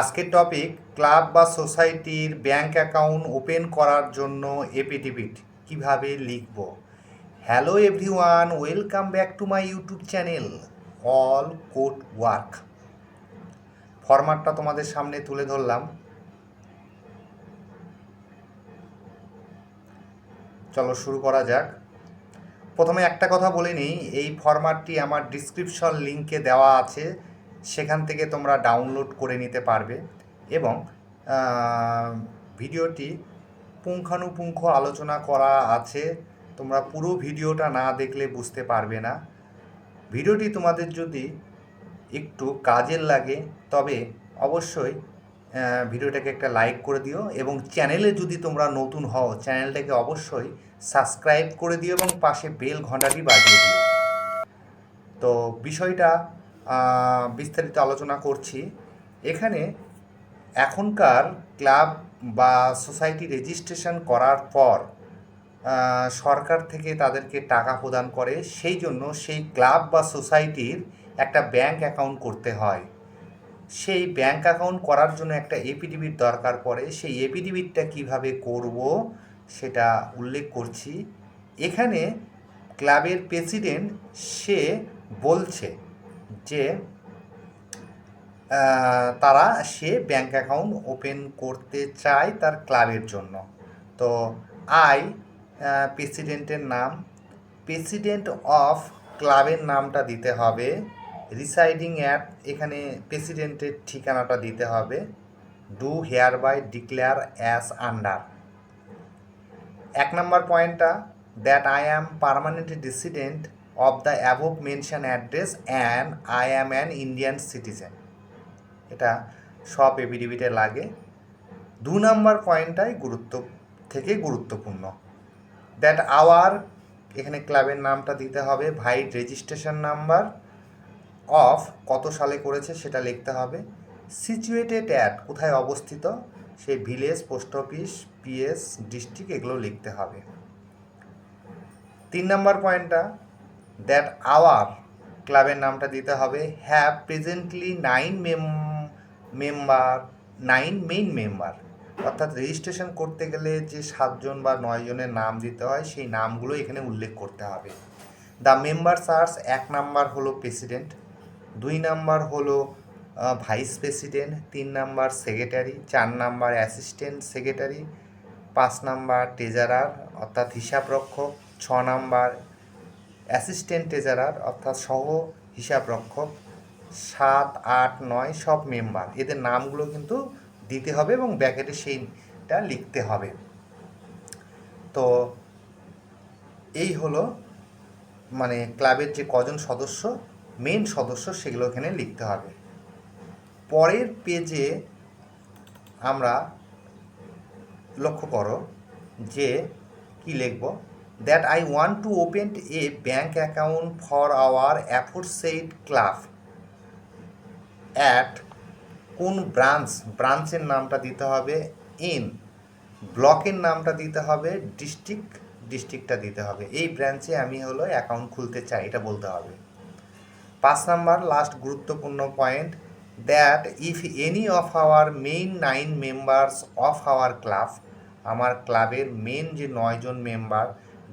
আজকের topic club বা সোসাইটির ব্যাংক অ্যাকাউন্ট ওপেন করার জন্য এপিডিবিট কীভাবে লিখব? Hello everyone welcome back to my YouTube channel all code work ফরম্যাটটা তোমাদের সামনে তুলে ধরলাম। চলো শুরু করা যাক। প্রথমে একটা কথা বলে নিই, এই ফরম্যাটটি আমার ডিসক্রিপশন লিঙ্কে দেওয়া আছে। সেখান থেকে তোমরা ডাউনলোড করে নিতে পারবে এবং ভিডিওটি পুঙ্খানুপুঙ্খ আলোচনা করা আছে, তোমরা পুরো ভিডিওটা না দেখলে বুঝতে পারবে না। ভিডিওটি তোমাদের যদি একটু কাজের লাগে, তবে অবশ্যই ভিডিওটাকে একটা লাইক করে দিও এবং চ্যানেলে যদি তোমরা নতুন হও চ্যানেলটাকে অবশ্যই সাবস্ক্রাইব করে দিও এবং পাশে বেল ঘন্টাটি বাজিয়ে দিও। তো বিষয়টা বিস্তারিত আলোচনা করছি। এখানে এখনকার ক্লাব বা সোসাইটি রেজিস্ট্রেশন করার পর সরকার থেকে তাদেরকে টাকা প্রদান করে, সেই জন্য সেই ক্লাব বা সোসাইটির একটা ব্যাংক অ্যাকাউন্ট করতে হয়। সেই ব্যাংক অ্যাকাউন্ট করার জন্য একটা এপিডিবির দরকার পড়ে। সেই এপিডিবিটটা কীভাবে করব সেটা উল্লেখ করছি। এখানে ক্লাবের প্রেসিডেন্ট সে বলছে যে তারা সে ব্যাংক অ্যাকাউন্ট ওপেন করতে চায় তার ক্লাবের জন্য। তো আই প্রেসিডেন্টের নাম প্রেসিডেন্ট অফ ক্লাবের নামটা দিতে হবে। রিসাইডিং অ্যাট এখানে প্রেসিডেন্টের ঠিকানাটা দিতে হবে। Do hereby declare as under এক নম্বর পয়েন্টটা that I am permanent resident of the above mention address and I am an Indian citizen এটা সব এবিডিবিটে লাগে। দু নম্বর পয়েন্টটাই গুরুত্ব, থেকে গুরুত্বপূর্ণ। দ্যাট আওয়ার এখানে ক্লাবের নামটা দিতে হবে ভাইট রেজিস্ট্রেশন নাম্বার অফ কত সালে করেছে সেটা লিখতে হবে। সিচুয়েটেড অ্যাট কোথায় অবস্থিত, সেই village post office PS district এগুলো লিখতে হবে। তিন নম্বর পয়েন্টটা দ্যাট আওয়ার ক্লাবের নামটা দিতে হবে have presently nine mem member nine main member অর্থাৎ রেজিস্ট্রেশন করতে গেলে যে সাতজন বা নয় জনের নাম দিতে হয়, সেই নামগুলো এখানে উল্লেখ করতে হবে। দ্য মেম্বার সার্স এক নাম্বার হলো প্রেসিডেন্ট দুই নাম্বার হলো ভাইস প্রেসিডেন্ট তিন নাম্বার সেক্রেটারি চার নাম্বার অ্যাসিস্ট্যান্ট সেক্রেটারি পাঁচ নাম্বার ট্রেজারার অর্থাৎ হিসাবরক্ষক, ছ নাম্বার অ্যাসিস্ট্যান্ট ট্রেজারার, অর্থাৎ সহ হিসাবরক্ষক সাত, আট, নয়, সব মেম্বার। এদের নামগুলো কিন্তু দিতে হবে এবং ব্যাকেটে সেইটা লিখতে হবে। তো এই হলো মানে ক্লাবের যে কজন সদস্য মেন সদস্য, সেগুলো এখানে লিখতে হবে। পরের পেজে আমরা লক্ষ্য করো যে কি লিখব? That I want to open a bank account for our aforesaid club at কোন ব্রাঞ্চ ব্রাঞ্চের নামটা দিতে হবে ইন ব্লকের নামটা দিতে হবে ডিস্ট্রিক্ট ডিস্ট্রিক্টটা দিতে হবে। এই ব্রাঞ্চে আমি হলো অ্যাকাউন্ট খুলতে চাই, এটা বলতে হবে। পাঁচ নাম্বার লাস্ট গুরুত্বপূর্ণ point that if any of our main nine members of our club আমার ক্লাবের মেন যে নয়জন মেম্বার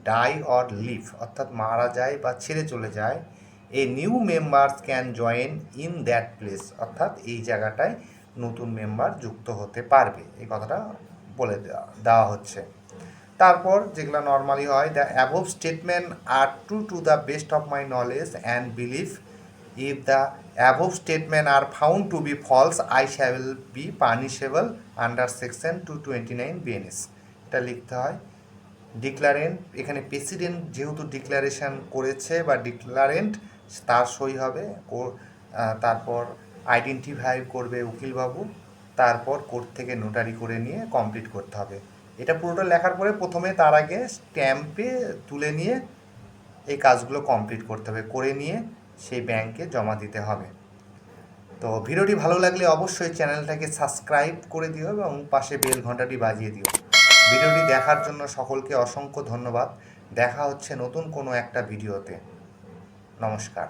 ডাই অর লিভ অর্থাৎ মারা যায় বা ছেড়ে চলে যায় a new members can join in that place অর্থাৎ এই জায়গাটায় নতুন মেম্বার যুক্ত হতে পারবে, এই কথাটা বলে দেওয়া হচ্ছে। তারপর যেগুলো নর্মালি হয় the above statement are true to the best of my knowledge and believe if the above statement are found to be false I shall be punishable under section two twenty nine BNS এটা লিখতে হয়। ডিক্লারেন্ট এখানে president যেহেতু declaration করেছে বা ডিক্লারেন্ট তার সই হবে তারপর আইডেন্টিফাই করবে উকিলবাবু, তারপর কোর্ট থেকে নোটারি করে নিয়ে কমপ্লিট করতে হবে। এটা পুরোটা লেখার পরে প্রথমে তার আগে স্ট্যাম্পে তুলে নিয়ে এই কাজগুলো কমপ্লিট করতে হবে, করে নিয়ে সেই ব্যাংকে জমা দিতে হবে। তো ভিডিওটি ভালো লাগলে অবশ্যই চ্যানেলটাকে সাবস্ক্রাইব করে দিও এবং পাশে বেল ঘন্টাটি বাজিয়ে দিও। ভিডিওটি দেখার জন্য সকলকে অসংখ্য ধন্যবাদ। দেখা হচ্ছে নতুন কোনো একটা ভিডিওতে। নমস্কার।